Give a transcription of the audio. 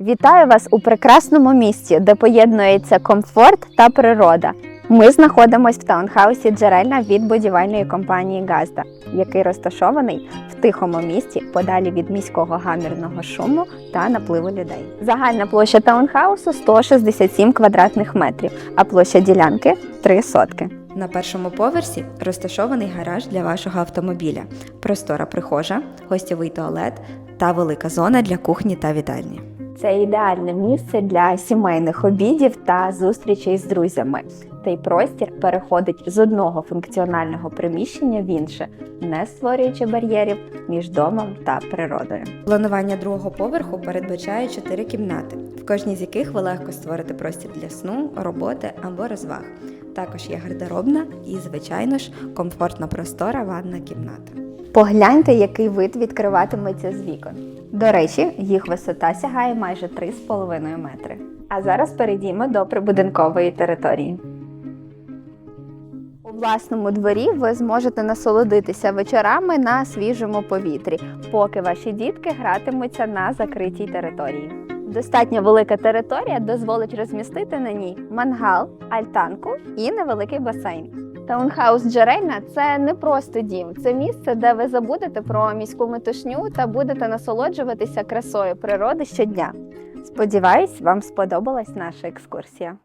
Вітаю вас у прекрасному місті, де поєднується комфорт та природа. Ми знаходимося в таунхаусі Джерельна від будівельної компанії Газда, який розташований в тихому місті, подалі від міського гамірного шуму та напливу людей. Загальна площа таунхаусу 167 квадратних метрів, а площа ділянки 3 сотки. На першому поверсі розташований гараж для вашого автомобіля, простора прихожа, гостєвий туалет та велика зона для кухні та вітальні. Це ідеальне місце для сімейних обідів та зустрічей з друзями. Цей простір переходить з одного функціонального приміщення в інше, не створюючи бар'єрів між домом та природою. Планування другого поверху передбачає чотири кімнати, в кожній з яких ви легко створите простір для сну, роботи або розваг. Також є гардеробна і, звичайно ж, комфортна простора ванна кімната. Погляньте, який вид відкриватиметься з вікон. До речі, їх висота сягає майже 3,5 метри. А зараз перейдімо до прибудинкової території. У власному дворі ви зможете насолодитися вечорами на свіжому повітрі, поки ваші дітки гратимуться на закритій території. Достатньо велика територія дозволить розмістити на ній мангал, альтанку і невеликий басейн. Таунхаус Джерельна це не просто дім, це місце, де ви забудете про міську метушню та будете насолоджуватися красою природи щодня. Сподіваюсь, вам сподобалась наша екскурсія.